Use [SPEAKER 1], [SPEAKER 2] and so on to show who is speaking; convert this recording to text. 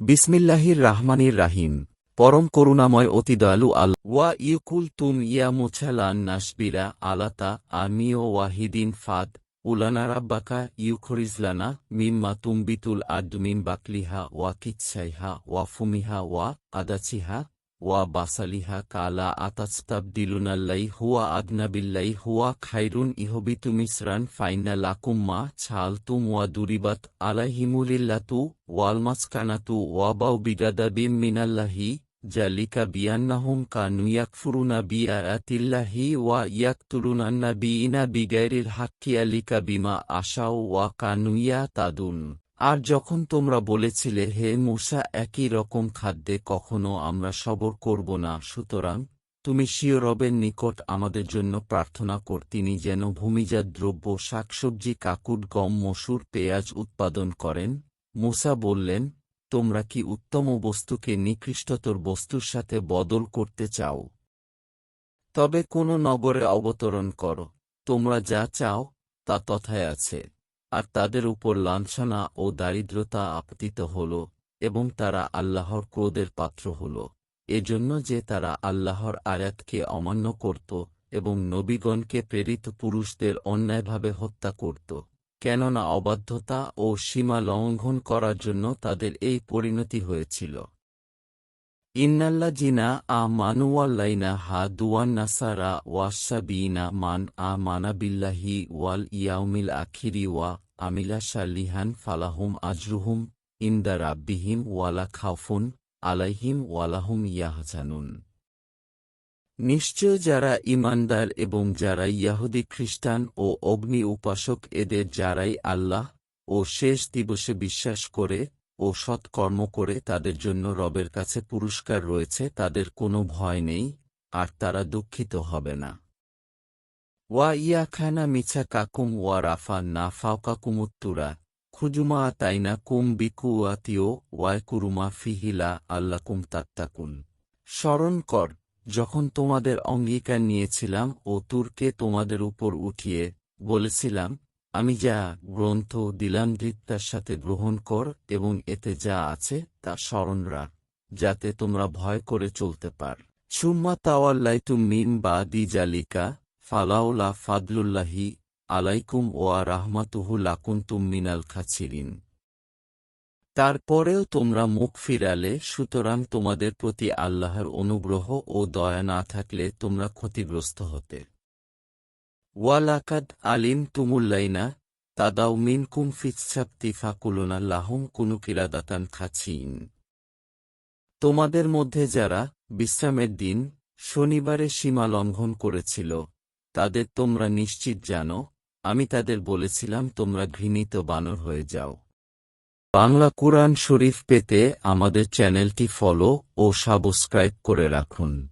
[SPEAKER 1] বিসমিল্লাহির রাহমানির রাহিম। পরম করুণাময় অতি দয়ালু আল ওয়া ইউকুল তুম ইয়া মুছালান নাসবিরা আলাতা আমিও ওয়াহিদিন ফাদ। উলানা রাব্বাকা ইউখরিজলানা মিম্মা তুমবিতুল আদমিন বাকলিহা ওয়া কিচ্ছাইহা ওয়া ফুমিহা ওয়া আদাচিহা وبصلها كالا أتستبدلون اللي هو أدنى باللي هو خير إهبت مصرا فإن لكم ما شالتم ودربت عليهم للة والمسكنة وباءوا بغضب من الله ذلك بأنهم كانوا يكفرون بآيات الله ويقتلون النبيين بغير الحق ذلك بما عصوا وكانوا يعتدون আর যখন তোমরা বলেছিলে, হে মূসা, একই রকম খাদ্যে কখনো আমরা সবর করব না, সুতরাং তুমি স্বীয় রবের নিকট আমাদের জন্য প্রার্থনা কর, তিনি যেন ভূমিজাত দ্রব্য, শাকসবজি কাকুট গম, মসুর, পেঁয়াজ উৎপাদন করেন। মূসা বললেন, তোমরা কি উত্তম বস্তুকে নিকৃষ্টতর বস্তুর সাথে বদল করতে চাও? তবে কোন নগরে অবতরণ করো। তোমরা যা চাও তা তথায় আছে। আর তাদের উপর লাঞ্ছনা ও দারিদ্রতা আপতিত হল এবং তারা আল্লাহর ক্রোধের পাত্র হল। এজন্য যে তারা আল্লাহর আয়াতকে অমান্য করত এবং নবীগণকে প্রেরিত পুরুষদের অন্যায়ভাবে হত্যা করত, কেননা অবাধ্যতা ও সীমা লঙ্ঘন করার জন্য তাদের এই পরিণতি হয়েছিল। ইন্নাল্লা জিনা আ মানুয়াল্লাইনা হা দুয়ান নাসারা ওয়াসাবিনা মান আ মানাবিল্লাহি ওয়াল ইয়াউমিল আখিরি ওয়া আমিলা শালিহান ফালাহুম আজরুহুম ইন্দা রাব্বিহিম ওয়ালা খাউফুন আলাইহিম ওয়ালাহুম ইয়াহজানুন নিশ্চয় যারা ইমানদার এবং যারা ইয়াহুদি খ্রিস্টান ও অগ্নি উপাসক এদের যারাই আল্লাহ ও শেষ দিবসে বিশ্বাস করে ও সৎকর্ম করে তাদের জন্য রবের কাছে পুরস্কার রয়েছে, তাদের কোনো ভয় নেই, আর তারা দুঃখিত হবে না। ওয়া ইয়া খানা মিছা কাকুম ওয়া রাফা না ফাও ফাওকাকুমুত্তুরা, খুজুমা তাইনা কুম বিকুয়াতিও ওয়ায় কুরুমা ফিহিলা আল্লাকুম তাত্তাকুন। স্মরণ কর, যখন তোমাদের অঙ্গীকার নিয়েছিলাম ও তুরকে তোমাদের উপর উঠিয়ে বলেছিলাম আমি যা গ্রন্থ দিলাম দৃত্যার সাথে গ্রহণ কর এবং এতে যা আছে তা স্মরণ রাখ, যাতে তোমরা ভয় করে চলতে পার। সুম্মা তাওয়াল্লাইতু মিন বা দি জালিকা ফালাউলা ফাদলুল্লাহি আলাইকুম ওয়া রাহমাতুহু লাকুন্তুম মিনাল খাছিরিন তারপরেও তোমরা মুখ ফিরালে, সুতরাং তোমাদের প্রতি আল্লাহর অনুগ্রহ ও দয়া না থাকলে তোমরা ক্ষতিগ্রস্ত হতে। ওয়ালাকাদ আলিম তুমুল্লাইনা তাদাও মিন কুম ফিৎসাপ্তি ফাকুলনা লাহুম কুনুকিরাদাতান খাছিন তোমাদের মধ্যে যারা বিশ্রামের দিন শনিবারে সীমা লঙ্ঘন করেছিল, তাদের তোমরা নিশ্চিত জানো, আমি তাদের বলেছিলাম, তোমরা ঘৃণিত বানর হয়ে যাও। বাংলা কুরআন শরীফ পেতে আমাদের চ্যানেলটি ফলো ও সাবস্ক্রাইব করে রাখুন।